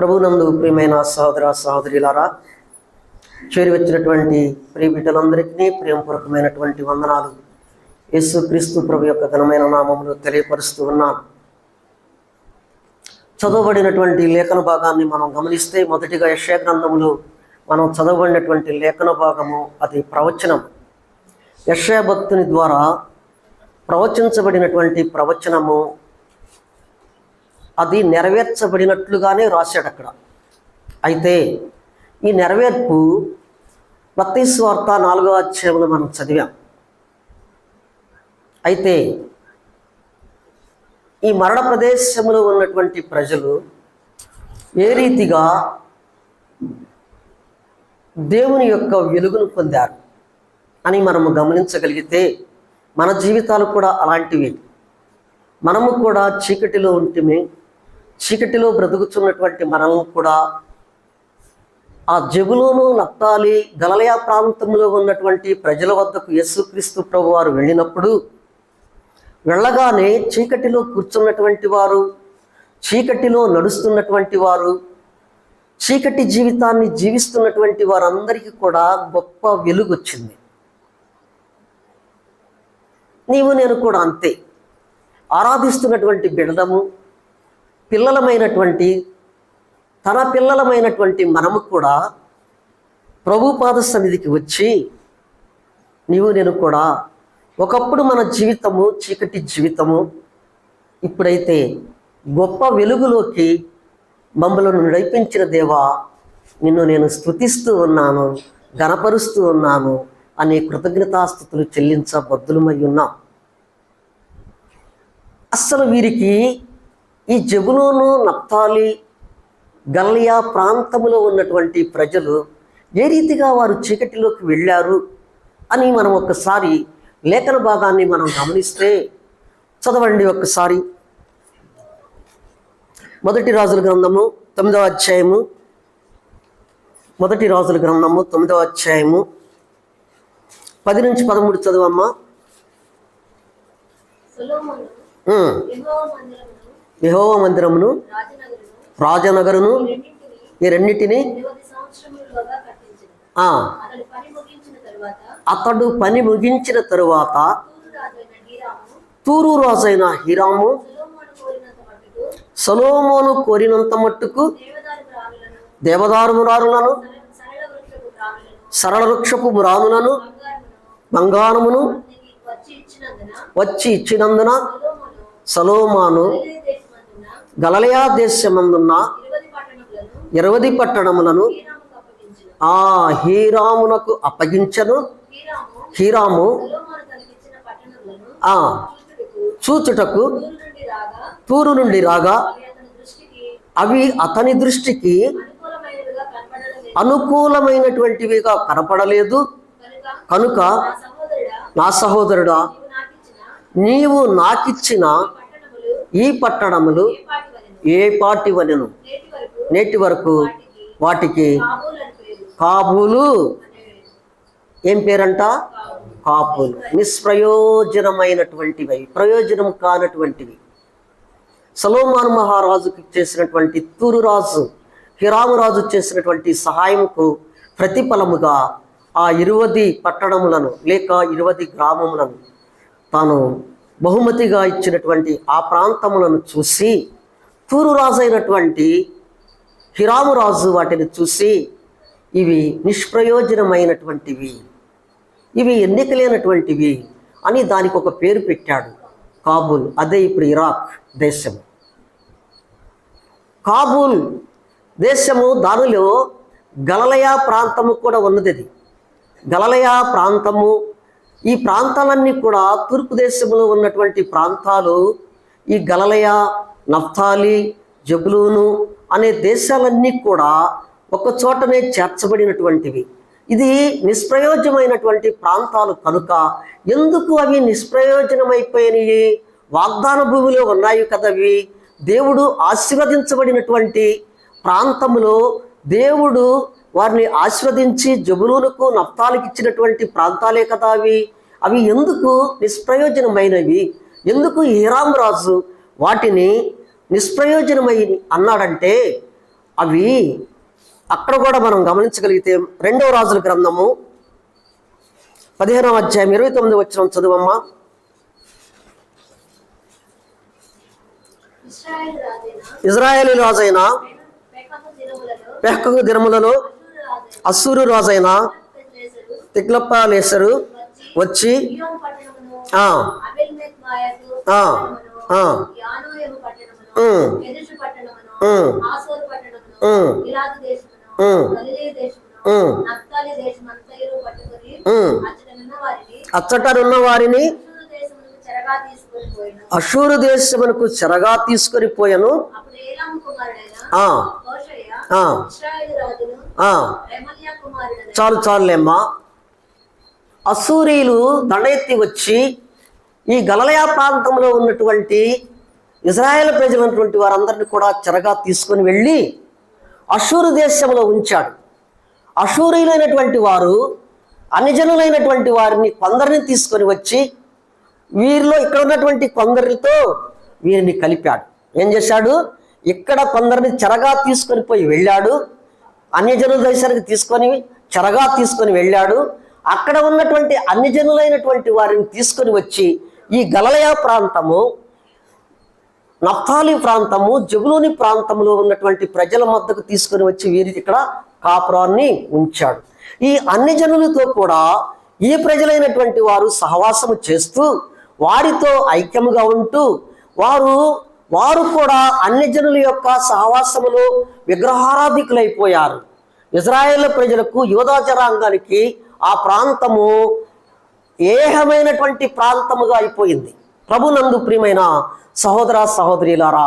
ప్రభునందు ప్రియమైన సహోదర సహోదరులారా చేరి వచ్చినటువంటి ప్రియ బిడ్డలందరికీ ప్రేమపూర్వకమైనటువంటి వందనాలు. యేసు క్రీస్తు ప్రభు యొక్క ఘనమైన నామములు తెలియపరుస్తూ ఉన్నాను చదవబడినటువంటి లేఖన భాగాన్ని మనం గమనిస్తే మొదటిగా యశ గ్రంథములు మనం చదవబడినటువంటి లేఖన భాగము అది ప్రవచనం. యశ భక్తుని ద్వారా ప్రవచించబడినటువంటి ప్రవచనము అది నెరవేర్చబడినట్లుగానే రాశాడు అక్కడ. అయితే ఈ నెరవేర్పు మత్తీశ్వార్త నాలుగో అధ్యాయంలో మనం చదివాం. అయితే ఈ మరణ ప్రదేశంలో ఉన్నటువంటి ప్రజలు ఏ రీతిగా దేవుని యొక్క వెలుగును పొందారు అని మనము గమనించగలిగితే మన జీవితాలు కూడా అలాంటివి. మనము కూడా చీకటిలో ఉంటే చీకటిలో బ్రతుకుతున్నటువంటి మనల్ని కూడా ఆ జబులోను నప్తాలి గలలయా ప్రాంతంలో ఉన్నటువంటి ప్రజల వద్దకు యేసుక్రీస్తు ప్రభు వారు వెళ్ళినప్పుడు వెళ్ళగానే చీకటిలో కూర్చున్నటువంటి వారు చీకటిలో నడుస్తున్నటువంటి వారు చీకటి జీవితాన్ని జీవిస్తున్నటువంటి వారందరికీ కూడా గొప్ప వెలుగు వచ్చింది నీవు నేను కూడా అంతే. ఆరాధిస్తున్నటువంటి బిడదము పిల్లలమైనటువంటి తన పిల్లలమైనటువంటి మనము కూడా ప్రభుపాద సన్నిధికి వచ్చి నీవు నేను కూడా ఒకప్పుడు మన జీవితము చీకటి జీవితము ఇప్పుడైతే గొప్ప వెలుగులోకి మమ్మలను నడిపించిన దేవా నిన్ను నేను స్థుతిస్తూ ఉన్నాను గణపరుస్తూ ఉన్నాను అనే కృతజ్ఞతాస్థుతులు చెల్లించబద్దులమై ఉన్నాం. అస్సలు వీరికి ఈ జబులోను నప్తాలి గల్లియా ప్రాంతంలో ఉన్నటువంటి ప్రజలు ఏ రీతిగా వారు చీకటిలోకి వెళ్ళారు అని మనం ఒక్కసారి లేఖన భాగాన్ని మనం గమనిస్తే చదవండి ఒక్కసారి మొదటి రాజుల గ్రంథము తొమ్మిదవ అధ్యాయము. మొదటి రాజుల గ్రంథము తొమ్మిదవ అధ్యాయము. పది నుంచి పదమూడు చదువమ్మా. యహోవ మందిరమును రాజనగరును ఈ రెండింటిని అతడు పని ముగించిన తరువాత తూరు రాజైన హిరాము సలోమోను కోరినంత మట్టుకు దేవదారుమురారులను సరళ వృక్షపు మురానులను బంగారమును వచ్చి ఇచ్చినందున సలోమాను గలలయా దేశమందున్న ఇరవది పట్టణములను ఆ హీరామునకు అప్పగించను. హీరాము ఆ చూచుటకు తూరు నుండి రాగా అవి అతని దృష్టికి అనుకూలమైనటువంటివిగా కనపడలేదు. కనుక నా సహోదరుడా నీవు నాకిచ్చిన ఈ పట్టణములు ఏ పార్టీ వలెను? నేటి వరకు వాటికి కాబూలు. ఏం పేరంట? కాబూలు. కాపులు నిష్ప్రయోజనమైనటువంటివి ప్రయోజనం కానటువంటివి. సలోమాన్ మహారాజుకి చేసినటువంటి తూరు రాజు కిరామురాజు చేసినటువంటి సహాయంకు ప్రతిఫలముగా ఆ ఇరువది పట్టణములను లేక ఇరువది గ్రామములను తాను బహుమతిగా ఇచ్చినటువంటి ఆ ప్రాంతములను చూసి తూరు రాజు అయినటువంటి హిరాము రాజు వాటిని చూసి ఇవి నిష్ప్రయోజనమైనటువంటివి ఇవి ఎన్నికలేనటువంటివి అని దానికి ఒక పేరు పెట్టాడు కాబూల్. అదే ఇప్పుడు ఇరాక్ దేశం. కాబూల్ దేశము దానిలో గలలయా ప్రాంతము కూడా ఉన్నది అది. గలలయా ప్రాంతము ఈ ప్రాంతాలన్నీ కూడా తూర్పు దేశంలో ఉన్నటువంటి ప్రాంతాలు ఈ గలలయ నఫ్తాలి జబులూను అనే దేశాలన్నీ కూడా ఒక చోటనే చేర్చబడినటువంటివి. ఇది నిష్ప్రయోజనమైనటువంటి ప్రాంతాలు కనుక ఎందుకు అవి నిష్ప్రయోజనమైపోయినాయి? వాగ్దాన భూమిలో ఉన్నాయి కదవి. దేవుడు ఆశీర్వదించబడినటువంటి ప్రాంతంలో దేవుడు వారిని ఆశీర్వదించి జబులులకు నప్తాలకు ఇచ్చినటువంటి ప్రాంతాలే కదా అవి అవి ఎందుకు నిష్ప్రయోజనమైనవి? ఎందుకు హీరాం రాజు వాటిని నిష్ప్రయోజనమై అన్నాడంటే అవి అక్కడ కూడా మనం గమనించగలిగితే రెండవ రాజుల గ్రంథము పదిహేనవ అధ్యాయం ఇరవై తొమ్మిది వచ్చిన చదువమ్మా. ఇజ్రాయేలీ రాజైన? పెహకు దినములలో? అశ్షూరు రాజైన అస్సూరు రాజైన? పెద్రేసరు తిక్లప్పాలేసరు వచ్చి? అచ్చటనున్న వారిని అశ్షూరు దేశమునకు చెరగా తీసుకొని పోయిన. చాలు చాలులేమ్మా. అసూరీలు దండెత్తి వచ్చి ఈ గలలయా ప్రాంతంలో ఉన్నటువంటి ఇజ్రాయెల్ ప్రజలైనటువంటి వారందరిని కూడా చెరగా తీసుకొని వెళ్ళి అషూరు దేశంలో ఉంచాడు. అషూరీలైనటువంటి వారు అన్యజనులైనటువంటి వారిని కొందరిని తీసుకొని వచ్చి వీరిలో ఇక్కడ ఉన్నటువంటి కొందరితో వీరిని కలిపాడు. ఏం చేశాడు? ఇక్కడ కొందరిని చెరగా తీసుకొని పోయి వెళ్ళాడు. అన్యజనుల దేశానికి తీసుకొని చెరగా తీసుకొని వెళ్ళాడు. అక్కడ ఉన్నటువంటి అన్యజనులైనటువంటి వారిని తీసుకొని వచ్చి ఈ గలలయ ప్రాంతము నఫ్తాలి ప్రాంతము జబులోని ప్రాంతంలో ఉన్నటువంటి ప్రజల మద్దకు తీసుకొని వచ్చి వీరి ఇక్కడ కాపురాన్ని ఉంచాడు. ఈ అన్ని జనులతో కూడా ఈ ప్రజలైనటువంటి వారు సహవాసము చేస్తూ వారితో ఐక్యముగా ఉంటూ వారు వారు కూడా అన్ని జనుల యొక్క సహవాసములో విగ్రహారాధికులైపోయారు. ఇజ్రాయేల్ ప్రజలకు యువదాచరాంగానికి ఆ ప్రాంతము ఏహమైనటువంటి ప్రాంతముగా అయిపోయింది. ప్రభునందు ప్రియమైన సహోదర సహోదరిలారా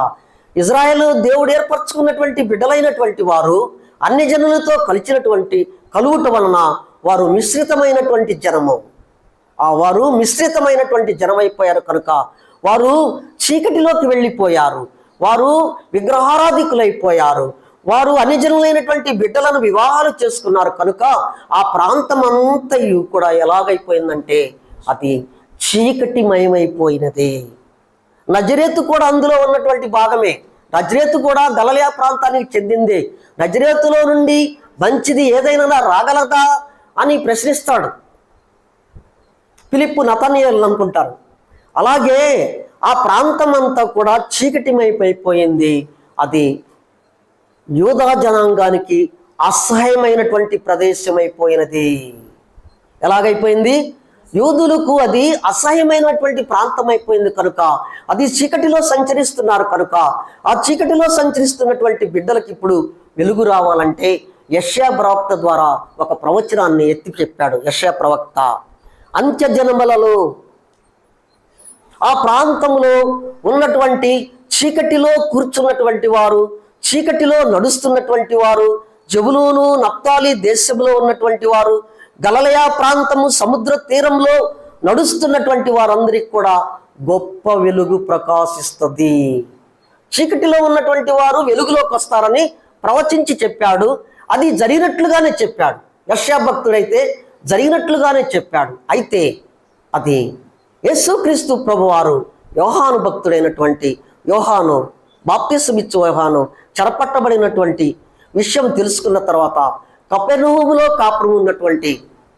ఇజ్రాయెల్ దేవుడు ఏర్పరచుకున్నటువంటి బిడ్డలైనటువంటి వారు అన్ని జనులతో కలిసినటువంటి కలువుట వలన వారు మిశ్రితమైనటువంటి జనము. ఆ వారు మిశ్రితమైనటువంటి జనమైపోయారు కనుక వారు చీకటిలోకి వెళ్ళిపోయారు. వారు విగ్రహారాధికులైపోయారు. వారు అన్యజనులైనటువంటి బిడ్డలను వివాహాలు చేసుకున్నారు కనుక ఆ ప్రాంతం అంతయు కూడా ఎలాగైపోయిందంటే అది చీకటిమయమైపోయినది నజరేతు కూడా అందులో ఉన్నటువంటి భాగమే. నజరేతు కూడా గలలియా ప్రాంతానికి చెందిందే. నజరేతులో నుండి మంచిది ఏదైనా రాగలదా అని ప్రశ్నిస్తాడు. పిలిప్పు నతనీయులు అనుకుంటారు. అలాగే ఆ ప్రాంతం అంతా కూడా చీకటిమైపోయింది అది యూదా జనాంగానికి అసహ్యమైనటువంటి ప్రదేశమైపోయినది. ఎలాగైపోయింది? యూదులకు అది అసహ్యమైనటువంటి ప్రాంతం అయిపోయింది కనుక అది చీకటిలో సంచరిస్తున్నారు కనుక ఆ చీకటిలో సంచరిస్తున్నటువంటి బిడ్డలకు ఇప్పుడు వెలుగు రావాలంటే యష్యా ప్రవక్త ద్వారా ఒక ప్రవచనాన్ని ఎత్తి చెప్పాడు. యష్యా ప్రవక్త అంత్య జనములలో ఆ ప్రాంతంలో ఉన్నటువంటి చీకటిలో కూర్చున్నటువంటి వారు చీకటిలో నడుస్తున్నటువంటి వారు జబులోను నప్తాలి దేశంలో ఉన్నటువంటి వారు గలలయా ప్రాంతము సముద్ర తీరంలో నడుస్తున్నటువంటి వారందరికీ కూడా గొప్ప వెలుగు ప్రకాశిస్తుంది. చీకటిలో ఉన్నటువంటి వారు వెలుగులోకి వస్తారని ప్రవచించి చెప్పాడు. అది జరిగినట్లుగానే చెప్పాడు. యశ్యా భక్తుడైతే జరిగినట్లుగానే చెప్పాడు. అయితే అది యేసుక్రీస్తు ప్రభువారు యోహాను భక్తుడైనటువంటి యోహాను బాప్తిసమిచ్చు యోహాను చెరపట్టబడినటువంటి విషయం తెలుసుకున్న తర్వాత కపెర్నహూములో కాపురం ఉన్నటువంటి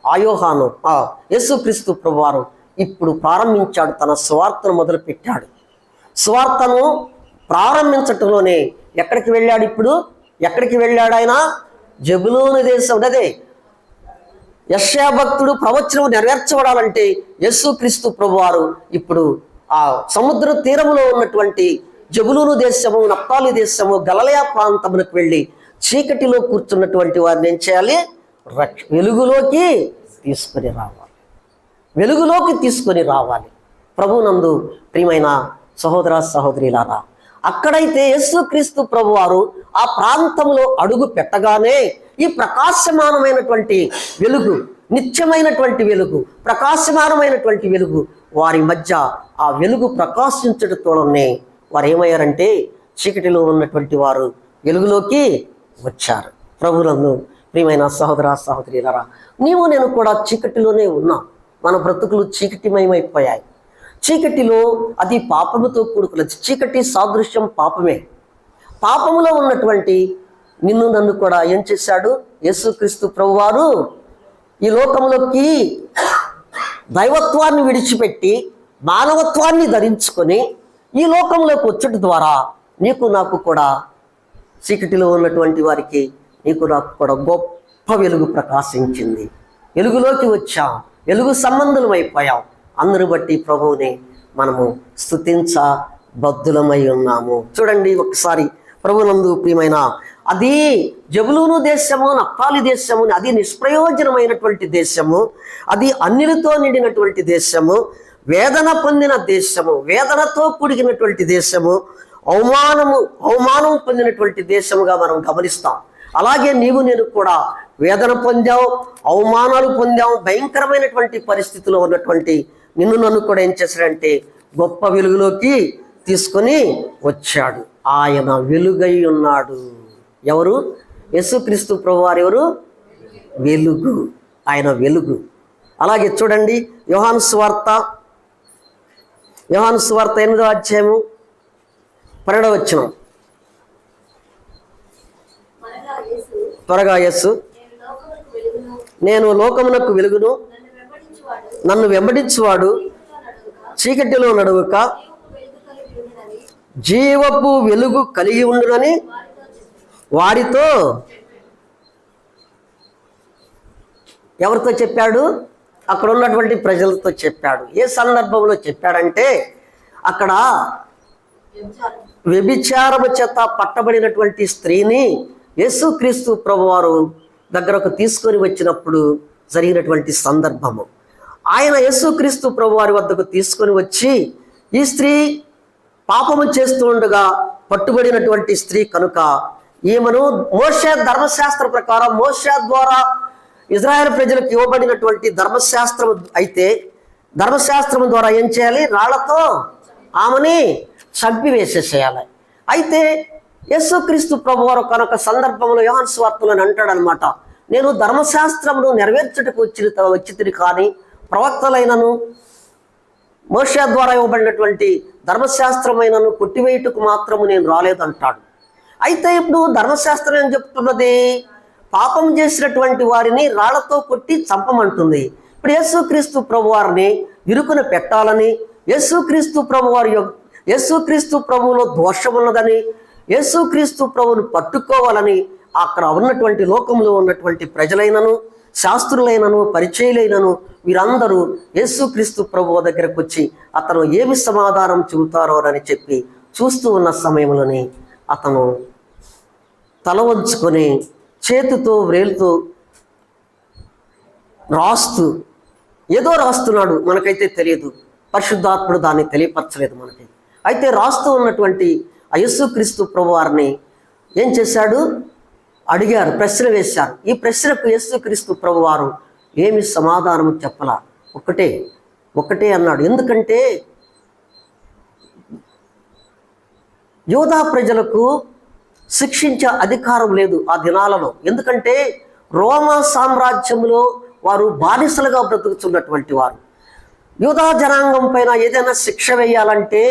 ఆయోహాను ఆ యేసుక్రీస్తు ప్రభువారు ఇప్పుడు ప్రారంభించాడు తన స్వార్థను మొదలుపెట్టాడు. స్వార్థను ప్రారంభించటంలోనే ఎక్కడికి వెళ్ళాడు ఇప్పుడు? ఎక్కడికి వెళ్ళాడు ఆయన? జబులోని దేశం అదే యశ్యా భక్తుడు ప్రవచనం నెరవేర్చబడాలంటే యేసుక్రీస్తు ప్రభువారు ఇప్పుడు ఆ సముద్ర తీరములో ఉన్నటువంటి జబులూను దేశము నప్తాలి దేశము గలలయా ప్రాంతములకు వెళ్ళి చీకటిలో కూర్చున్నటువంటి వారిని ఏం చేయాలి? రక్ష వెలుగులోకి తీసుకొని రావాలి. వెలుగులోకి తీసుకొని రావాలి. ప్రభునందు ప్రియమైన సహోదర సహోదరిలారా అక్కడైతే యేసుక్రీస్తు ప్రభువారు ఆ ప్రాంతంలో అడుగు పెట్టగానే ఈ ప్రకాశమానమైనటువంటి వెలుగు నిత్యమైనటువంటి వెలుగు ప్రకాశమానమైనటువంటి వెలుగు వారి మధ్య ఆ వెలుగు ప్రకాశించడంతోనే వారు ఏమయ్యారంటే చీకటిలో ఉన్నటువంటి వారు వెలుగులోకి వచ్చారు. ప్రభునందు ప్రియమైన సహోదర సహోదరులారా నీవు నేను కూడా చీకటిలోనే ఉన్నాం. మన బ్రతుకులు చీకటిమయమైపోయాయి. చీకటిలో అది పాపముతో కూడుకున్నది చీకటి సాదృశ్యం పాపమే. పాపములో ఉన్నటువంటి నిన్ను నన్ను కూడా ఏం చేశాడు? యేసుక్రీస్తు ప్రభువారు ఈ లోకంలోకి దైవత్వాన్ని విడిచిపెట్టి మానవత్వాన్ని ధరించుకొని ఈ లోకంలోకి వచ్చుట ద్వారా నీకు నాకు కూడా చీకటిలో ఉన్నటువంటి వారికి నీకు నాకు కూడా గొప్ప వెలుగు ప్రకాశించింది. వెలుగులోకి వచ్చాం. వెలుగు సంబంధులం అయిపోయాం. అందరు బట్టి ప్రభువుని మనము స్థుతించ బద్దులమై ఉన్నాము. చూడండి ఒకసారి ప్రభునందు ప్రియమైన అది జబులూను దేశము నప్పాలి దేశము అది నిష్ప్రయోజనమైనటువంటి దేశము అది అన్నిలతో నిండినటువంటి దేశము వేదన పొందిన దేశము వేదనతో కూడినటువంటి దేశము అవమానము అవమానం పొందినటువంటి దేశముగా మనం గమనిస్తాం. అలాగే నీవు నేను కూడా వేదన పొందావు అవమానాలు పొందాం భయంకరమైనటువంటి పరిస్థితిలో ఉన్నటువంటి నిన్ను నన్ను కూడా ఏం చేశాడంటే గొప్ప వెలుగులోకి తీసుకొని వచ్చాడు. ఆయన వెలుగై ఉన్నాడు. ఎవరు? యేసుక్రీస్తు ప్రభువారు ఎవరు? వెలుగు. ఆయన వెలుగు. అలాగే చూడండి యోహాను స్వార్త. యోహాను స్వార్త ఎనిమిదో అధ్యాయము పన్నెండవ వచ్చినాం మనగా యేసు త్వరగా ఎస్ నేను వెలుగును లోకమునకు వెలుగును. నన్ను వెంబడించువాడు. చీకటిలో నడువుక. జీవపు వెలుగు కలిగి ఉండునని వాడితో వారితో ఎవరితో చెప్పాడు? అక్కడ ఉన్నటువంటి ప్రజలతో చెప్పాడు. ఏ సందర్భంలో చెప్పాడంటే అక్కడ వ్యభిచారము చేత పట్టబడినటువంటి స్త్రీని యేసుక్రీస్తు ప్రభువారు దగ్గరకు తీసుకొని వచ్చినప్పుడు జరిగినటువంటి సందర్భము. ఆయన యేసుక్రీస్తు ప్రభువారి వద్దకు తీసుకొని వచ్చి ఈ స్త్రీ పాపము చేస్తూ ఉండగా పట్టుబడినటువంటి స్త్రీ కనుక ఈమెను మోషే ధర్మశాస్త్ర ప్రకారం మోషే ద్వారా ఇజ్రాయెల్ ప్రజలకు ఇవ్వబడినటువంటి ధర్మశాస్త్రం అయితే ధర్మశాస్త్రం ద్వారా ఏం చేయాలి? రాళ్ళతో ఆమెని చంపి వేసేసేయాలి అయితే యేసుక్రీస్తు ప్రభువారు కనుక సందర్భంలో యోహన్ స్వార్థలో అంటాడనమాట నేను ధర్మశాస్త్రమును నెరవేర్చుటకు వచ్చి వచ్చితిని కానీ ప్రవక్తలైనను మోష ద్వారా ఇవ్వబడినటువంటి ధర్మశాస్త్రమైనను కొట్టివేయుటకు మాత్రము నేను రాలేదంటాడు. అయితే ఇప్పుడు ధర్మశాస్త్రం ఏం చెప్తున్నది? పాపం చేసినటువంటి వారిని రాళ్ళతో కొట్టి చంపమంటుంది. ఇప్పుడు యేసుక్రీస్తు ప్రభు వారిని ఇరుకున పెట్టాలని యేసుక్రీస్తు ప్రభు వారి యేసుక్రీస్తు ప్రభువులో దోషం ఉన్నదని యేసుక్రీస్తు ప్రభును పట్టుకోవాలని అక్కడ ఉన్నటువంటి లోకంలో ఉన్నటువంటి ప్రజలైనను శాస్త్రులైనను పరిచయులైనను వీరందరూ యేసుక్రీస్తు ప్రభు దగ్గరకు వచ్చి అతను ఏమి సమాధానం చెబుతారో అని చెప్పి చూస్తూ ఉన్న సమయంలోనే అతను తల వంచుకొని చేతితో వ్రేలుతో రాస్తూ ఏదో రాస్తున్నాడు మనకైతే తెలియదు. పరిశుద్ధాత్ముడు దాన్ని తెలియపరచలేదు మనకి. అయితే రాస్తూ ఉన్నటువంటి యేసుక్రీస్తు ప్రభు వారిని ఏం చేశాడు? అడిగారు ప్రశ్న వేశారు. ఈ ప్రశ్నకు యేసుక్రీస్తు ప్రభు వారు ఏమి సమాధానం చెప్పలా? ఒక్కటే ఒకటే అన్నాడు. ఎందుకంటే యోధా ప్రజలకు శిక్షించే అధికారం లేదు ఆ దినాలలో. ఎందుకంటే రోమా సామ్రాజ్యంలో వారు బానిసలుగా బ్రతుకుతున్నటువంటి వారు. యూదా జనాంగం పైన ఏదైనా శిక్ష వేయాలంటే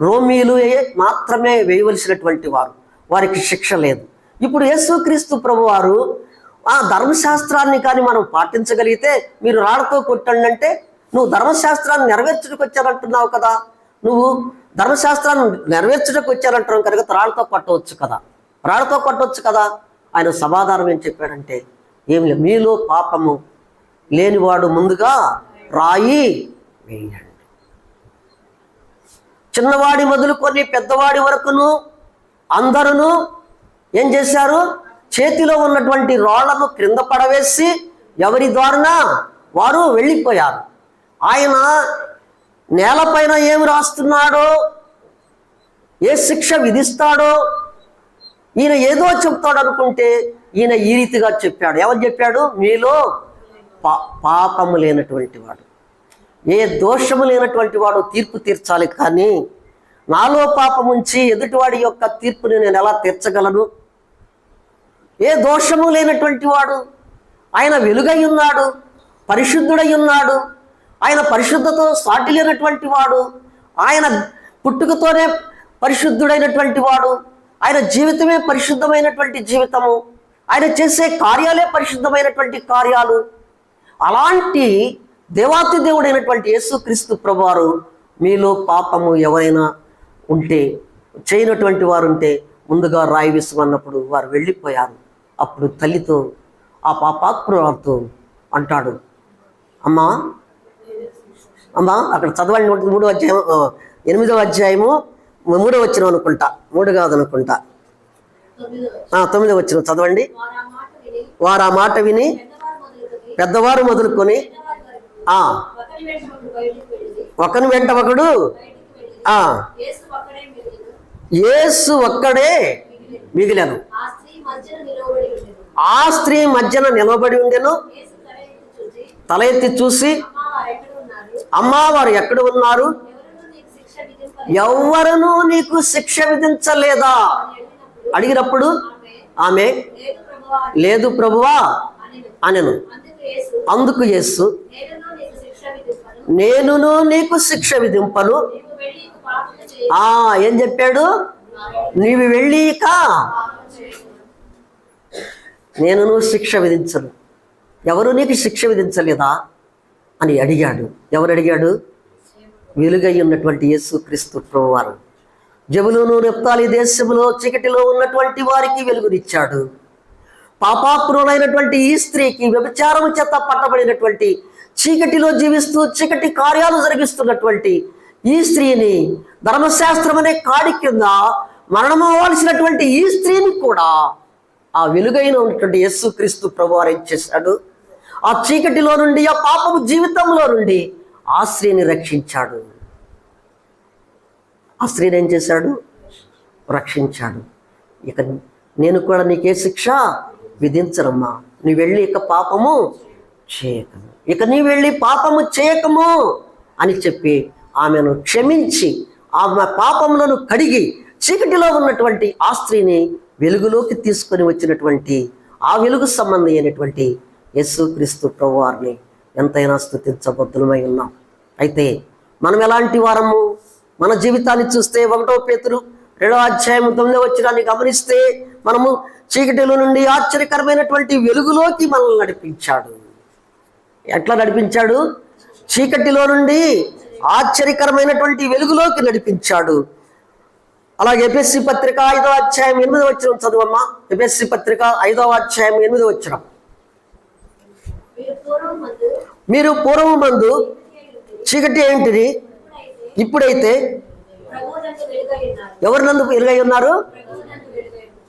రోమీలు మాత్రమే వేయవలసినటువంటి వారు. వారికి శిక్ష లేదు. ఇప్పుడు యేసుక్రీస్తు ప్రభు వారు ఆ ధర్మశాస్త్రాన్ని కానీ మనం పాటించగలిగితే మీరు రాళ్ళతో కొట్టండి అంటే నువ్వు ధర్మశాస్త్రాన్ని నెరవేర్చడానికి వచ్చారంటున్నావు కదా. నువ్వు ధర్మశాస్త్రాన్ని నెరవేర్చడానికి వచ్చారంటున్నావు కనుక రాళ్ళతో కొట్టవచ్చు కదా. రాళ్ళతో కొట్టవచ్చు కదా. ఆయన సమాధానం ఏం చెప్పాడంటే ఏమి లేదు మీలో పాపము లేనివాడు ముందుగా రాయి వేయండి. చిన్నవాడి మొదలుకొని పెద్దవాడి వరకును అందరూ ఏం చేశారు? చేతిలో ఉన్నటువంటి రాళ్ళను క్రింద పడవేసి ఎవరి ద్వారా వారు వెళ్ళిపోయారు. ఆయన నేలపైన ఏమి రాస్తున్నాడో? ఏ శిక్ష విధిస్తాడో? ఈయన ఏదో చెప్తాడు అనుకుంటే ఈయన ఈ రీతిగా చెప్పాడు. ఎవరు చెప్పాడు? మీలో పా పాపము లేనటువంటి వాడు. ఏ దోషము లేనటువంటి వాడు తీర్పు తీర్చాలి కానీ నాలో పాపం ఉంచి ఎదుటివాడి యొక్క తీర్పుని నేను ఎలా తీర్చగలను? ఏ దోషము లేనటువంటి వాడు ఆయన వెలుగై ఉన్నాడు పరిశుద్ధుడై ఉన్నాడు ఆయన పరిశుద్ధతో సాటి లేనటువంటి వాడు ఆయన పుట్టుకతోనే పరిశుద్ధుడైనటువంటి వాడు ఆయన జీవితమే పరిశుద్ధమైనటువంటి జీవితము ఆయన చేసే కార్యాలే పరిశుద్ధమైనటువంటి కార్యాలు. అలాంటి దేవాతి దేవుడైనటువంటి యేసుక్రీస్తు ప్రభువారు మీలో పాపము ఎవరైనా ఉంటే చేయనటువంటి వారు ఉంటే ముందుగా రాయి విసుమన్నప్పుడు వారు వెళ్ళిపోయారు. అప్పుడు తల్లితో ఆ పాపాత్మురాలతో అంటాడు అమ్మా అమ్మా అక్కడ చదవండి మూడో అధ్యాయం ఎనిమిదో ఎనిమిదవ అధ్యాయము మూడో వచ్చిన అనుకుంటా మూడు కాదు అనుకుంటా తొమ్మిదవ తొమ్మిదో వచ్చిన చదవండి. వారు ఆ మాట విని వారు ఆ మాట విని పెద్దవారు మొదలుకొని ఒకని వెంట ఒకడు. ఏసు ఒక్కడే మిగిలను. ఆ స్త్రీ మధ్యన నిలబడి ఉండెను. తల ఎత్తి చూసి అమ్మవారు ఎక్కడ ఉన్నారు? ఎవరను నీకు శిక్ష విధించలేదా? అడిగినప్పుడు ఆమె లేదు ప్రభువా అనెను. అందుకు యేసు నేనును నీకు శిక్ష విధింపను. ఆ ఏం చెప్పాడు? నీవు వెళ్ళి ఇక పాపము నేనును శిక్ష విధించను. ఎవరు నీకు శిక్ష విధించలేదా? అని అడిగాడు. ఎవరు అడిగాడు? వెలుగై ఉన్నటువంటి యేసుక్రీస్తు ప్రభువారు. జబులును రెప్తాలి దేశంలో చీకటిలో ఉన్నటువంటి వారికి వెలుగునిచ్చాడు. పాపాత్ములైనటువంటి ఈ స్త్రీకి వ్యభిచారం చేత పట్టబడినటువంటి చీకటిలో జీవిస్తూ చీకటి కార్యాలు జరిగిస్తున్నటువంటి ఈ స్త్రీని ధర్మశాస్త్రం అనే కాడి కింద మరణమవ్వాల్సినటువంటి ఈ స్త్రీని కూడా ఆ వెలుగైన ఉన్నటువంటి యేసుక్రీస్తు ప్రభువారు ఏం చేశాడు? ఆ చీకటిలో నుండి ఆ పాపపు జీవితంలో నుండి ఆ స్త్రీని రక్షించాడు. ఆ స్త్రీని ఏం చేశాడు? రక్షించాడు. ఇక నేను కూడా నీకే శిక్ష విధించరమ్మా. నీ వెళ్ళి ఇక పాపము చేయకము ఇక నీ వెళ్ళి పాపము చేయకము అని చెప్పి ఆమెను క్షమించి ఆమె పాపములను కడిగి చీకటిలో ఉన్నటువంటి ఆ స్త్రీని వెలుగులోకి తీసుకొని వచ్చినటువంటి ఆ వెలుగు సంబంధం అయినటువంటి యేసుక్రీస్తు ప్రభువారిని ఎంతైనా స్థుతించబద్ధులమై ఉన్నాం. అయితే మనం ఎలాంటి వారము? మన జీవితాన్ని చూస్తే ఒకటో పేతురు రెండో అధ్యాయం తొమ్మిదో వచ్చినాన్ని గమనిస్తే మనము చీకటిలో నుండి ఆశ్చర్యకరమైనటువంటి వెలుగులోకి మనల్ని నడిపించాడు. ఎట్లా నడిపించాడు? చీకటిలో నుండి ఆశ్చర్యకరమైనటువంటి వెలుగులోకి నడిపించాడు. అలాగే ఎపిఎస్సి పత్రిక ఐదో అధ్యాయం ఎనిమిది వచ్చిన చదువమ్మా. ఎపిఎస్సి పత్రిక ఐదో అధ్యాయం ఎనిమిది వచ్చిన మీరు పూర్వం మందు చీకటి ఏంటిది? ఇప్పుడైతే ఇప్పుడైతే నందు ఉన్నారు ఎవరు నందు ఉన్నారు?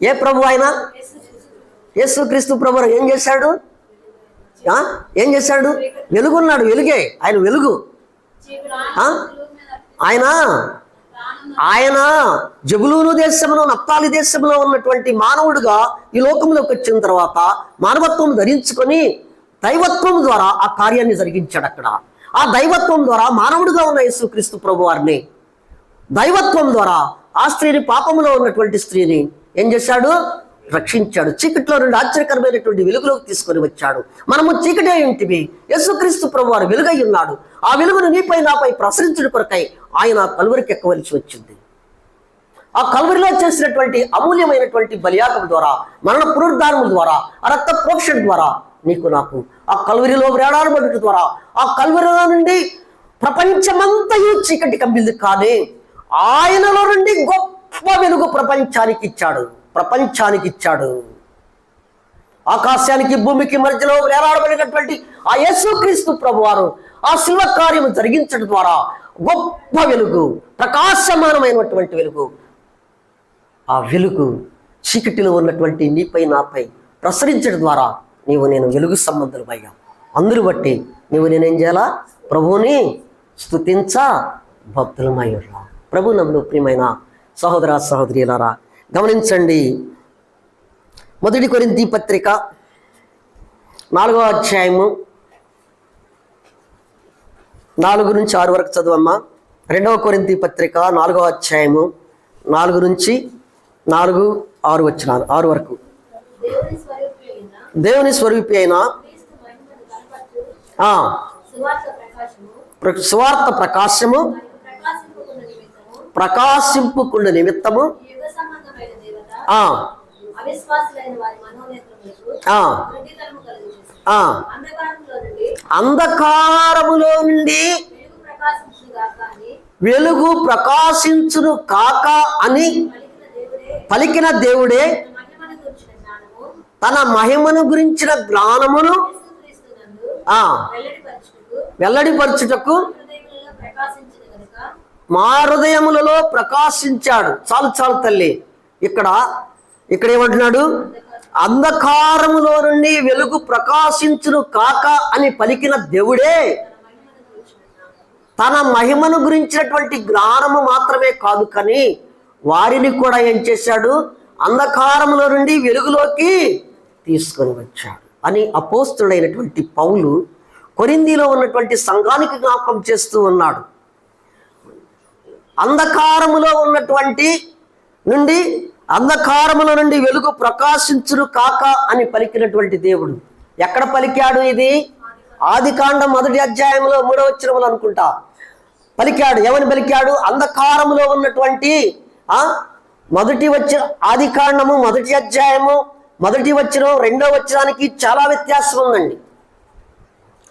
ఏ ప్రభు ఆయన? యేసు యేసుక్రీస్తు ప్రభు. ఏం చేశాడు? ఏం చేశాడు? వెలుగున్నాడు వెలుగే. ఆయన వెలుగు. ఆయన? ఆయన జబులూను దేశంలో నప్తాలి దేశంలో ఉన్నటువంటి మానవుడుగా ఈ లోకంలోకి వచ్చిన తర్వాత మానవత్వం ధరించుకొని దైవత్వం ద్వారా ఆ కార్యాన్ని జరిగించాడు అక్కడ. ఆ దైవత్వం ద్వారా మానవుడిగా ఉన్న యేసుక్రీస్తు ప్రభు వారిని దైవత్వం ద్వారా ఆ స్త్రీని పాపంలో ఉన్నటువంటి స్త్రీని ఏం చేశాడు? రక్షించాడు. చీకటిలో నుండి ఆశ్చర్యకరమైనటువంటి వెలుగులోకి తీసుకొని వచ్చాడు. మనము చీకటే ఇంటివి. యేసుక్రీస్తు ప్రభు వారు వెలుగై ఉన్నాడు. ఆ వెలుగును నీపై నాపై ప్రసరించుడు కొరకై ఆయన కలువరికి ఎక్కవలసి వచ్చింది. ఆ కలువరిలో చేసినటువంటి అమూల్యమైనటువంటి బలియాగం ద్వారా మరణ పునరుద్ధారముల ద్వారా రక్త ప్రోక్షణ ద్వారా నీకు నాకు ఆ కలువరిలో వేలాడబడుట ద్వారా ఆ కలువరిలో నుండి ప్రపంచమంతయు చీకటి కమ్మింది కానీ ఆయనలో నుండి గొప్ప వెలుగు ప్రపంచానికి ఇచ్చాడు. ప్రపంచానికి ఇచ్చాడు ఆకాశానికి భూమికి మధ్యలో వేలాడబడినటువంటి ఆ యేసుక్రీస్తు ప్రభువారు ఆ శివ కార్యం జరిగించడం ద్వారా గొప్ప వెలుగు ప్రకాశమానమైనటువంటి వెలుగు. ఆ వెలుగు చీకటిలో ఉన్నటువంటి నీపై నాపై ప్రసరించడం ద్వారా నీవు నేను వెలుగు సంబంధులమయ్యా అందరు బట్టి నీవు నేనేం చేయాలా? ప్రభువుని స్తుతించ భక్తులమై ప్రభు నందు ప్రియమైన సహోదర సహోదరులారా గమనించండి. మొదటి కొరింతి పత్రిక నాలుగో అధ్యాయము నాలుగు నుంచి ఆరు వరకు చదువమ్మా. రెండవ కొరింతి పత్రిక నాలుగో అధ్యాయము నాలుగు నుంచి నాలుగు ఆరు వచ్చినారు ఆరు వరకు. దేవుని స్వరూపి అయిన సువార్త ప్రకాశము ప్ర- ప్రకాశింపుకున్న నిమిత్తము అంధకారములో నుండి వెలుగు ప్రకాశించును కాక అని పలికిన దేవుడే తన మహిమను గురించిన జ్ఞానమును వెల్లడిపరచుటకు మా హృదయములలో ప్రకాశించాడు. చాలు చాలు తల్లి. ఇక్కడ ఇక్కడ ఏమంటున్నాడు? అంధకారములో నుండి వెలుగు ప్రకాశించును కాక అని పలికిన దేవుడే తన మహిమను గురించినటువంటి జ్ఞానము మాత్రమే కాదు కానీ వారిని కూడా ఏం చేశాడు? అంధకారములో నుండి వెలుగులోకి తీసుకొని వచ్చాడు అని అపోస్తుడైనటువంటి పౌలు కొరిందీలో ఉన్నటువంటి సంఘానికి జ్ఞాపకం చేస్తూ ఉన్నాడు. అంధకారములో ఉన్నటువంటి నుండి అంధకారముల నుండి వెలుగు ప్రకాశించును కాక అని పలికినటువంటి దేవుడు. ఎక్కడ పలికాడు ఇది? ఆది కాండం మొదటి అధ్యాయంలో మూడవ వచ్చినములు అనుకుంటా. పలికాడు. ఏమని పలికాడు? అంధకారములో ఉన్నటువంటి ఆ మొదటి వచ్చిన ఆది కాండము మొదటి అధ్యాయము మొదటి వచ్చిన రెండో వచ్చినానికి చాలా వ్యత్యాసం ఉందండి.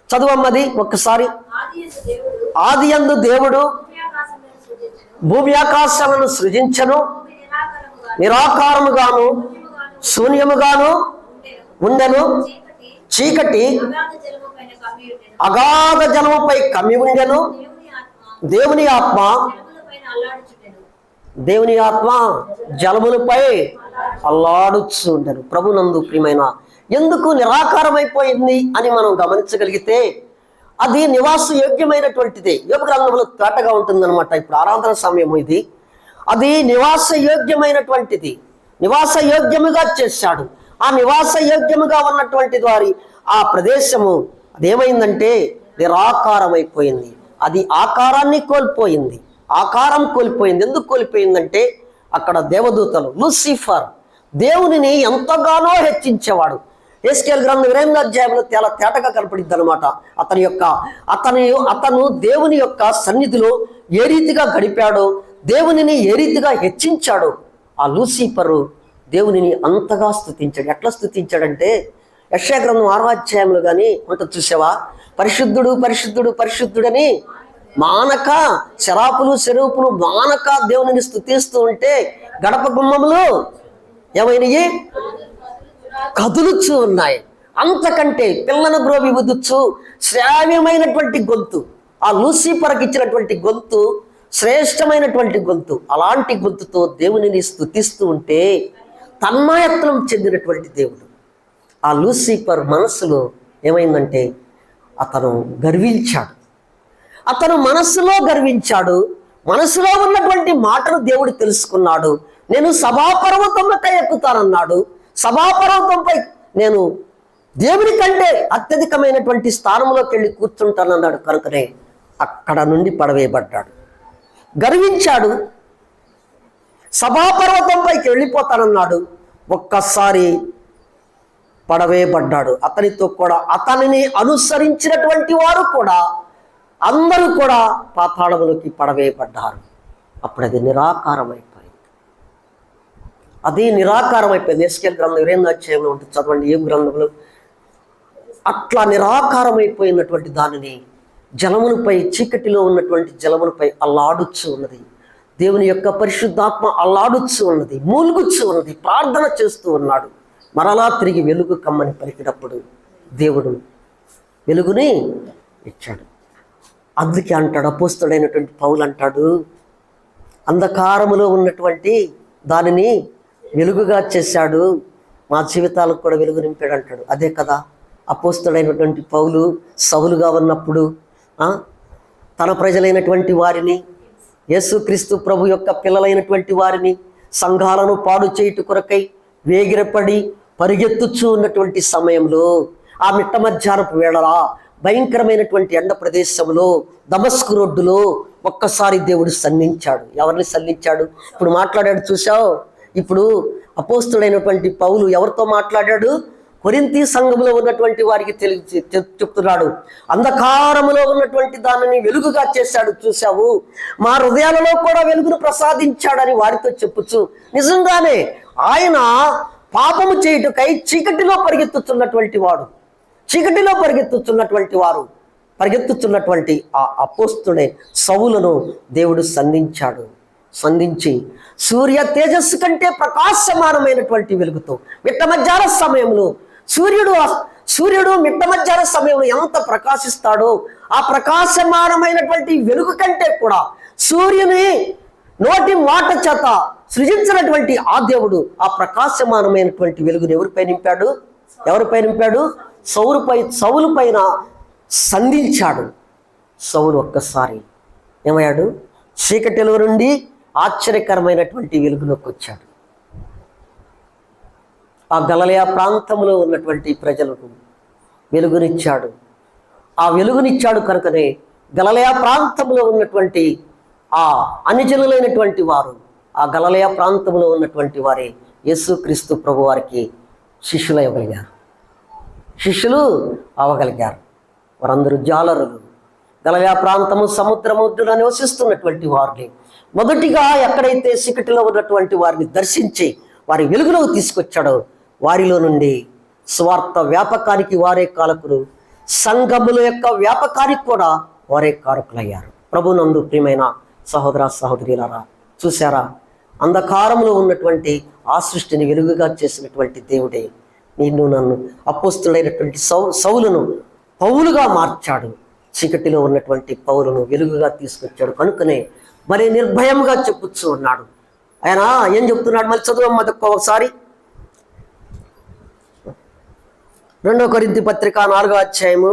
చదువమ్మది ఒక్కసారి. ఆది అందు దేవుడు భూమి ఆకాశాలను సృజించను నిరాకారముగాను శూన్యముగాను ఉండెను. చీకటి అగాధ కమ్మి ఉండెను జలముపై కమ్మి ఉండెను. దేవుని ఆత్మ దేవుని ఆత్మ జలముల అల్లాడుచుండెను ప్రభు నందు జలములపై ప్రభునందు ప్రియమైన ఎందుకు నిరాకారమైపోయింది అని మనం గమనించగలిగితే అది నివాస యోగ్యమైనటువంటిది యోగ గ్రంథంలో తేటగా ఉంటుందన్నమాట. ఇప్పుడు ఆరాధన సమయం ఇది. అది నివాస యోగ్యమైనటువంటిది నివాస యోగ్యముగా చేశాడు. ఆ నివాస యోగ్యముగా ఉన్నటువంటి వారి ఆ ప్రదేశము అదేమైందంటే నిరాకారమైపోయింది అది ఆకారాన్ని కోల్పోయింది. ఆకారం కోల్పోయింది. ఎందుకు కోల్పోయిందంటే అక్కడ దేవదూతలు లూసిఫర్ దేవునిని ఎంతగానో హెచ్చించేవాడు. ఎస్కేల్ గ్రంథం ఇరవై అధ్యాయంలో చాలా తేటగా కనపడిద్ది అనమాట అతని యొక్క అతని అతను దేవుని యొక్క సన్నిధిలో ఏ రీతిగా గడిపాడో దేవునిని ఏ రీతిగా హెచ్చించాడో? ఆ లూసిఫరు దేవునిని అంతగా స్థుతించాడు. ఎట్లా స్థుతించాడంటే యక్ష గ్రంథం కానీ ఉంటుంది చూసావా? పరిశుద్ధుడు పరిశుద్ధుడు పరిశుద్ధుడని మానక శరాపులు శరూపులు మానక దేవునిని స్థుతిస్తూ ఉంటే గడప గుమ్మములు ఏమైనవి కదులుచు ఉన్నాయి. అంతకంటే పిల్లను గ్రోవి ఉదుచ్చు శ్రావ్యమైనటువంటి గొంతు ఆ లూసిఫర్కి ఇచ్చినటువంటి గొంతు శ్రేష్టమైనటువంటి గొంతు. అలాంటి గొంతుతో దేవునిని స్థుతిస్తూ ఉంటే తన్మాయత్వం చెందినటువంటి దేవుడు. ఆ లూసిఫర్ మనస్సులో ఏమైందంటే అతను గర్వించాడు. అతను మనస్సులో గర్వించాడు. మనసులో ఉన్నటువంటి మాటను దేవుడు తెలుసుకున్నాడు. నేను సభాపర్వతంపై ఎక్కుతానన్నాడు. సభాపర్వతంపై నేను దేవుని కంటే అత్యధికమైనటువంటి స్థానంలోకి వెళ్ళి కూర్చుంటానన్నాడు కనుకనే అక్కడ నుండి పడవేయబడ్డాడు. గర్వించాడు. సభాపర్వతంపైకి వెళ్ళిపోతానన్నాడు. ఒక్కసారి పడవేయబడ్డాడు. అతనితో కూడా అతనిని అనుసరించినటువంటి వారు కూడా అందరూ కూడా పాతాళములోకి పడవేయబడ్డారు. అప్పుడు అది నిరాకారం అయిపోయింది అది నిరాకారం అయిపోయింది గ్రంథం ఇరవై అధ్యాయంలో ఉంటుంది. చదవండి. ఏం గ్రంథంలో అట్లా నిరాకారం అయిపోయినటువంటి దానిని జలములపై చీకటిలో ఉన్నటువంటి జలములపై అల్లాడుచ్చు ఉన్నది. దేవుని యొక్క పరిశుద్ధాత్మ అల్లాడుచ్చు ఉన్నది మూలుగుచ్చు ఉన్నది ప్రార్థన చేస్తూ ఉన్నాడు. మరలా తిరిగి వెలుగు కమ్మని పలికినప్పుడు దేవుడు వెలుగుని ఇచ్చాడు. అందుకే అంటాడు అపోస్తుడైనటువంటి పౌలు అంటాడు అంధకారములో ఉన్నటువంటి దానిని వెలుగుగా చేశాడు మా జీవితాలకు కూడా వెలుగు నింపాడు అంటాడు. అదే కదా అపోస్తుడైనటువంటి పౌలు సవులుగా ఉన్నప్పుడు తన ప్రజలైనటువంటి వారిని యేసుక్రీస్తు ప్రభు యొక్క పిల్లలైనటువంటి వారిని సంఘాలను పాడు చేయుట కొరకై వేగిరపడి పరిగెత్తుచూ ఉన్నటువంటి సమయంలో ఆ మిట్ట మధ్యాహ్నపు వేళలా భయంకరమైనటువంటి ఎండ ప్రదేశంలో దమస్కు రోడ్డులో ఒక్కసారి దేవుడు సన్నించాడు. ఎవరిని సన్నించాడు? ఇప్పుడు మాట్లాడాడు చూసావు ఇప్పుడు అపోస్తుడైనటువంటి పౌలు ఎవరితో మాట్లాడాడు? కొరింతి సంఘములో ఉన్నటువంటి వారికి తెలిసి చెప్- చెప్తున్నాడు. అంధకారములో ఉన్నటువంటి దానిని వెలుగుగా చేశాడు చూశావు? మా హృదయాలలో కూడా వెలుగును ప్రసాదించాడని వారితో చెప్పుచ్చు నిజంగానే ఆయన పాపము చేయుటకై చీకటిలో పరిగెత్తుతున్నటువంటి వాడు. చీకటిలో పరిగెత్తుతున్నటువంటి వారు. పరిగెత్తుతున్నటువంటి ఆ అపోస్తుడే సవులను దేవుడు సంధించాడు. సంధించి సూర్య తేజస్సు కంటే ప్రకాశమానమైనటువంటి వెలుగుతో మిట్ట మధ్యాహ్న సమయంలో సూర్యుడు సూర్యుడు మిట్ట మధ్యాహ్న సమయంలో ఎంత ప్రకాశిస్తాడో ఆ ప్రకాశమానమైనటువంటి వెలుగు కంటే కూడా సూర్యుని నోటి మాట చేత సృజించినటువంటి ఆ దేవుడు ఆ ప్రకాశమానమైనటువంటి వెలుగుని ఎవరిపై నింపాడు? ఎవరిపై నింపాడు? సౌరుపై సౌలు పైన సంధించాడు. సౌలు ఒక్కసారి ఏమయ్యాడు? చీకటిలో నుండి ఆశ్చర్యకరమైనటువంటి వెలుగులోకి వచ్చాడు. ఆ గలలయా ప్రాంతంలో ఉన్నటువంటి ప్రజలకు వెలుగునిచ్చాడు. ఆ వెలుగునిచ్చాడు కనుకనే గలలయా ప్రాంతంలో ఉన్నటువంటి ఆ అన్యజనులైనటువంటి వారు ఆ గలలయ ప్రాంతంలో ఉన్నటువంటి వారే యేసుక్రీస్తు ప్రభు వారికి శిష్యులు అవ్వగలిగారు. శిష్యులు అవగలిగారు వారందరూ జాలరులు. గలయా ప్రాంతము సముద్రముద్దున నివసిస్తున్నటువంటి వారిని మొదటిగా ఎక్కడైతే సికటిలో ఉన్నటువంటి వారిని దర్శించి వారి వెలుగులోకి తీసుకొచ్చాడో వారిలో నుండి స్వార్థ వ్యాపకానికి వారే కాలకులు సంఘముల యొక్క వ్యాపకానికి కూడా వారే కారకులయ్యారు. ప్రభునందు ప్రియమైన సహోదర సహోదరులారా చూసారా అంధకారంలో ఉన్నటువంటి ఆ సృష్టిని వెలుగుగా చేసినటువంటి దేవుడే నిన్ను నన్ను అపోస్తుడైనటువంటి సౌ సౌలును పౌలుగా మార్చాడు. చీకటిలో ఉన్నటువంటి పౌలను వెలుగుగా తీసుకొచ్చాడు. కనుకనే మరి నిర్భయంగా చెప్పుచ్చు ఉన్నాడు. ఆయన ఏం చెప్తున్నాడు? మళ్ళీ చదువు మొదటి ఒకసారి రెండో కొరింతి పత్రిక నాలుగో అధ్యాయము.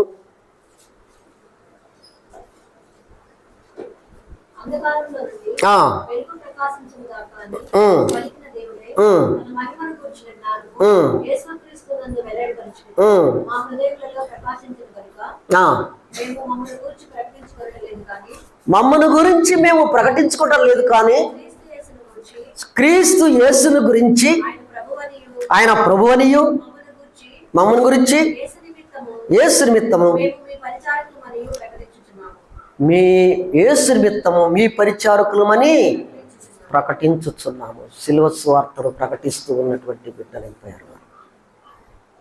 మమ్మను గురించి మేము ప్రకటించుకోవటం లేదు కానీ క్రీస్తు యేసును గురించి ఆయన ప్రభువనియు మమ్మల్ని గురించి? ఏసు యేసు నిమిత్తము మీ ఏసు యేసు నిమిత్తము మీ పరిచారకులమని ప్రకటించుచున్నాము. శిల్వ స్వార్థను ప్రకటిస్తూ ఉన్నటువంటి బిడ్డలైపోయారు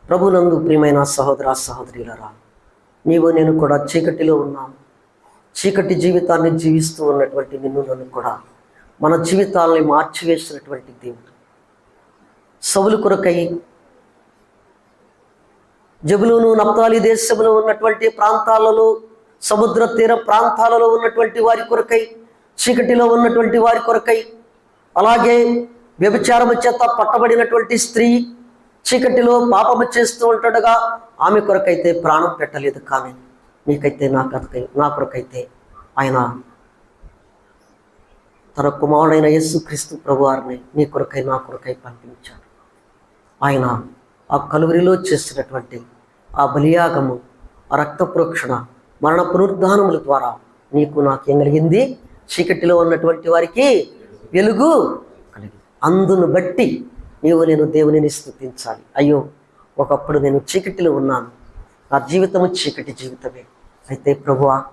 ప్రభునందు ప్రియమైన సహోదర సహోదరులరా నీవు నేను కూడా చీకటిలో ఉన్నాం. చీకటి జీవితాన్ని జీవిస్తూ ఉన్నటువంటి నిన్ను నన్ను కూడా మన జీవితాలని మార్చివేసినటువంటి దేవుడు. సవులు కొరకై జబులును నప్తాలి దేశంలో ఉన్నటువంటి ప్రాంతాలలో సముద్ర తీర ప్రాంతాలలో ఉన్నటువంటి వారి కొరకై చీకటిలో ఉన్నటువంటి వారి కొరకై అలాగే వ్యభిచారము చేత పట్టబడినటువంటి స్త్రీ చీకటిలో పాపము చేస్తూ ఉంటుండగా ఆమె కొరకైతే ప్రాణం పెట్టలేదు కానీ నీకైతే నా కథకై నా కొరకైతే ఆయన తన కుమారుడైన యేసుక్రీస్తు ప్రభువారిని నీ కొరకై నా కొరకై పంపించాడు. ఆయన ఆ కలువరిలో చేసినటువంటి ఆ బలియాగము ఆ రక్త ప్రోక్షణ మరణ పునరుద్ధానముల ద్వారా నీకు నాకేం కలిగింది? చీకటిలో ఉన్నటువంటి వారికి వెలుగు కలిగింది. అందును బట్టి నీవు నేను దేవునిని స్థుతించాలి. అయ్యో ఒకప్పుడు నేను చీకటిలో ఉన్నాను. నా జీవితము చీకటి జీవితమే. అయితే ప్రభువా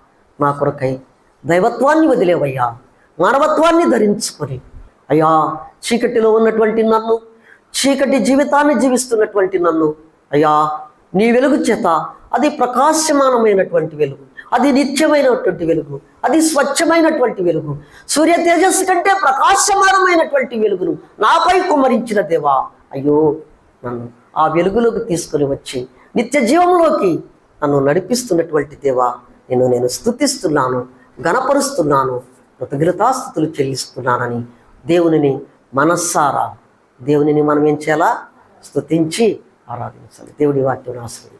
నా కొరకై దైవత్వాన్ని వదిలేవయ్యా. మానవత్వాన్ని ధరించుకొని అయ్యా చీకటిలో ఉన్నటువంటి నన్ను చీకటి జీవితాన్ని జీవిస్తున్నటువంటి నన్ను. అయ్యా నీ వెలుగు చేత అది ప్రకాశమానమైనటువంటి వెలుగు అది నిత్యమైనటువంటి వెలుగు అది స్వచ్ఛమైనటువంటి వెలుగు. సూర్య తేజస్సు కంటే ప్రకాశమానమైనటువంటి వెలుగును నాపై కుమరించిన దేవా అయ్యో నన్ను ఆ వెలుగులోకి తీసుకొని వచ్చి నిత్య జీవంలోకి నన్ను నడిపిస్తున్నటువంటి దేవా నేను నేను స్తుతిస్తున్నాను గణపరుస్తున్నాను కృతజ్ఞతాస్థుతులు చెల్లిస్తున్నానని దేవునిని మనస్సారా దేవునిని మనం ఏం చేయాలా? ఆరాధించాలి. దేవుడి వాక్యం ఆశ్రయించాలి